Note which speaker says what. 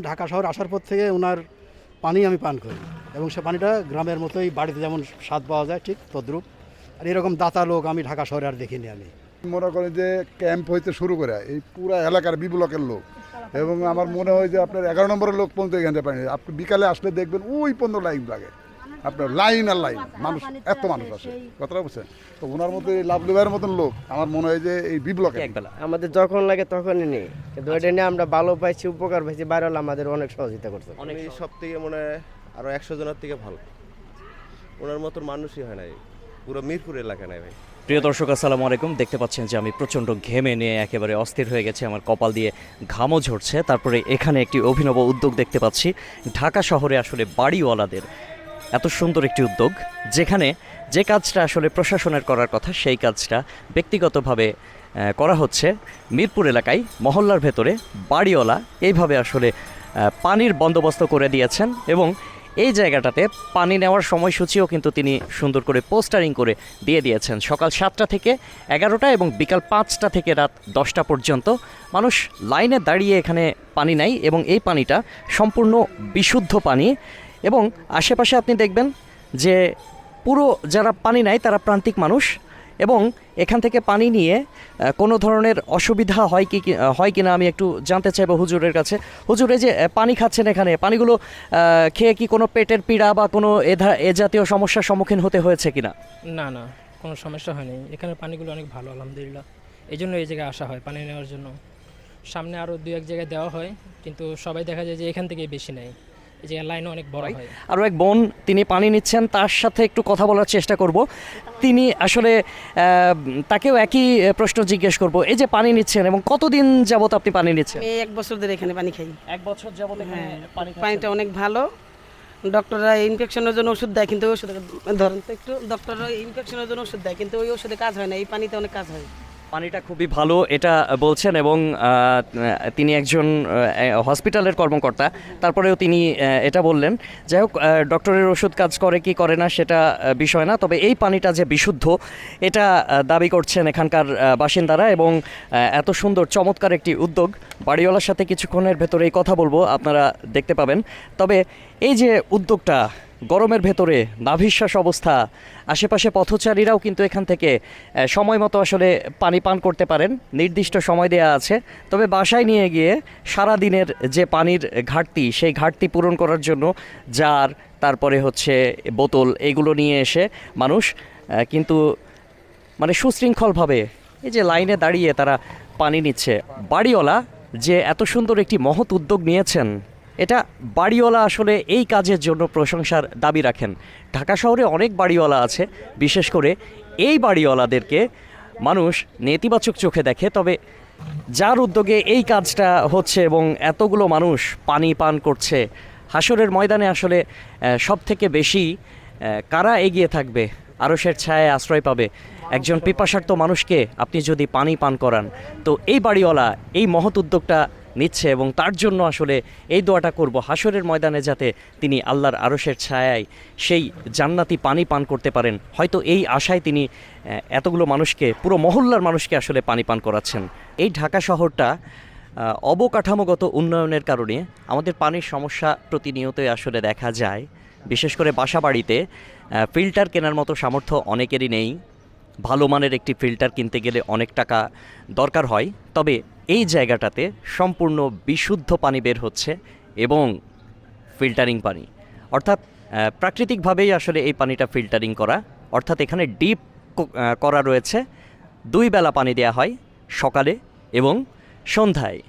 Speaker 1: ঢাকা শহর আসার পর থেকে ওনার পানি আমি পান করি। এবং সে পানিটা গ্রামের মতোই বাড়িতে যেমন স্বাদ পাওয়া যায় ঠিক তদ্রুপ। আর এরকম দাতা লোক আমি ঢাকা শহরে আর দেখিনি আমি।
Speaker 2: মনে করি যে ক্যাম্প হইতে শুরু করে, এই পুরো এলাকার বি ব্লকের লোক। এবং আমার মনে হয় যে আপনার এগারো নম্বরের লোক পর্যন্ত এখানে পানি আপনি বিকালে আসলে দেখবেন ওই পর্যন্ত লাইন লাগে। আপনার লাইন আর লাইন মানুষ এত মানুষ আসে কথাটা বুঝছেন? তো ওনার মতো এই লাভলিভাইয়ের মতন লোক আমার মনে হয় যে এই বি ব্লকে
Speaker 3: একবেলা
Speaker 4: আমাদের যখন লাগে তখনই নেই। কিন্তু ওইটা নিয়ে আমরা ভালো পাইছি উপকার পাইছি বাইরে আমাদের অনেক সহযোগিতা করছে।
Speaker 3: অনেক
Speaker 5: সব থেকে মনে হয় আরও একশো জনের থেকে ভালো। ওনার মতন মানুষই হয় নাই। পুরো মিরপুর এলাকা নাই ভাই।
Speaker 6: প্রিয় দর্শক আসসালামু আলাইকুম। দেখতে পাচ্ছেন যে আমি প্রচণ্ড ঘেমে নিয়ে একেবারে অস্থির হয়ে গেছে। আমার কপাল দিয়ে ঘামও ঝরছে। তারপরে এখানে একটি অভিনব উদ্যোগ দেখতে পাচ্ছি। ঢাকা শহরে আসলে বাড়িওয়ালাদের এত সুন্দর একটি উদ্যোগ, যেখানে যে কাজটা আসলে প্রশাসনের করার কথা, সেই কাজটা ব্যক্তিগতভাবে করা হচ্ছে মিরপুর এলাকায়, মহল্লার ভেতরে, বাড়িওয়ালা এইভাবে আসলে পানির বন্দোবস্ত করে দিয়েছেন এবং এই জায়গাটাতে পানি নেওয়ার সময়সূচিও কিন্তু তিনি সুন্দর করে পোস্টারিং করে দিয়ে দিয়েছেন। সকাল সাতটা থেকে এগারোটা এবং বিকাল পাঁচটা থেকে রাত দশটা পর্যন্ত মানুষ লাইনে দাঁড়িয়ে এখানে পানি নেয় এবং এই পানিটা সম্পূর্ণ বিশুদ্ধ পানি এবং আশেপাশে আপনি দেখবেন যে পুরো যারা পানি নেয় তারা প্রান্তিক মানুষ এবং এখান থেকে পানি নিয়ে কোনো ধরনের অসুবিধা হয় কি হয় কিনা আমি একটু জানতে চাইব হুজুরের কাছে। হুজুর, এই যে পানি খাচ্ছেন এখানে, পানিগুলো খেয়ে কি কোনো পেটের পীড়া বা কোনো এ জাতীয় সমস্যার সম্মুখীন হতে হয়েছে কিনা?
Speaker 7: না না, কোনো সমস্যা হয়নি। এখানে পানিগুলো অনেক ভালো, আলহামদুলিল্লাহ। এই জন্য এই জায়গায় আসা হয় পানি নেওয়ার জন্য। সামনে আরও দু এক জায়গায় দেওয়া হয়, কিন্তু সবাই দেখা যায় যে এখান থেকেই বেশি নেয়। এই জায়গায় লাইনও অনেক বড় হয়।
Speaker 6: আরও এক বোন তিনি পানি নিচ্ছেন তার সাথে একটু কথা বলার চেষ্টা করব। তিনি আসলে তাকেও একই প্রশ্ন জিজ্ঞেস করব। এই যে পানি নিচ্ছেন এবং কতদিন যাবত আপনি পানি নিচ্ছেন?
Speaker 8: আমি এক বছর ধরে এখানে পানি খাই।
Speaker 6: এক বছর যাবত
Speaker 8: হ্যাঁ পানিটা অনেক ভালো। ডক্টররা ইনফেকশনের জন্য ওষুধ দেয় কিন্তু ওই ওষুধে ধরেন তো একটু ডক্টররা ইনফেকশনের জন্য ওষুধ দেয় কিন্তু ওই ওষুধে কাজ হয় না এই পানিতে অনেক কাজ হয়।
Speaker 6: পানিটা খুবই ভালো, এটা বলছেন এবং তিনি একজন হসপিটালের কর্মকর্তা। তারপরেও তিনি এটা বললেন, যাই হোক ডক্টরের ওষুধ কাজ করে কি করে না সেটা বিষয় না। তবে এই পানিটা যে বিশুদ্ধ, এটা দাবি করছেন এখানকার বাসিন্দারা এবং এত সুন্দর, চমৎকার একটি উদ্যোগ। বাড়িওয়ালার সাথে কিছুক্ষণের ভেতরেই কথা বলব, আপনারা দেখতে পাবেন। তবে এই যে উদ্যোগটা গরমের ভেতরে, নাভিশ্বাস অবস্থা। আশেপাশে পথচারীরাও কিন্তু এখান থেকে সময় মতো আসলে পানি পান করতে পারেন। নির্দিষ্ট সময় দেওয়া আছে। তবে বাসায় নিয়ে গিয়ে সারা দিনের যে পানির ঘাটতি, সেই ঘাটতি পূরণ করার জন্য জার, তারপরে হচ্ছে বোতল, এগুলো নিয়ে এসে মানুষ কিন্তু মানে সুশৃঙ্খলভাবে এই যে লাইনে দাঁড়িয়ে তারা পানি নিচ্ছে। বাড়িওয়ালা যে এত সুন্দর একটি মহৎ উদ্যোগ নিয়েছেন এটা বাড়িওয়ালা আসলে এই কাজের জন্য প্রশংসার দাবি রাখেন। ঢাকা শহরে অনেক বাড়িওয়ালা আছে, বিশেষ করে এই বাড়িওয়ালাদেরকে মানুষ নেতিবাচক চোখে দেখে, তবে যার উদ্যোগে এই কাজটা হচ্ছে এবং এতগুলো মানুষ পানি পান করছে হাসরের ময়দানে আসলে সব থেকে বেশি কারা এগিয়ে থাকবে আরসের ছায়ায় আশ্রয় পাবে? একজন পিপাসার্থ মানুষকে আপনি যদি পানি পান করান, তো এই বাড়িওয়ালা, এই মহৎ উদ্যোগটা নিচ্ছে এবং তার জন্য আসলে এই দোয়াটা করব হাসরের ময়দানে যাতে তিনি আল্লাহর আরসের ছায়ায় সেই জান্নাতি পানি পান করতে পারেন। হয়তো এই আশায় তিনি এতগুলো মানুষকে, পুরো মহল্লার মানুষকে আসলে পানি পান করাচ্ছেন। এই ঢাকা শহরটা অবকাঠামোগত উন্নয়নের কারণে আমাদের পানির সমস্যা প্রতিনিয়তই আসলে দেখা যায়। বিশেষ করে বাসা বাড়িতে ফিল্টার কেনার মতো সামর্থ্য অনেকেরই নেই। ভালো মানের একটি ফিল্টার কিনতে গেলে অনেক টাকা দরকার হয়। তবে এই জায়গাটাতে সম্পূর্ণ বিশুদ্ধ পানি বের হচ্ছে এবং ফিল্টারিং পানি। অর্থাৎ প্রাকৃতিকভাবেই আসলে এই পানিটা ফিল্টারিং করা। অর্থাৎ এখানে ডিপ করা রয়েছে। দুই বেলা পানি দেওয়া হয় সকালে এবং সন্ধ্যায়।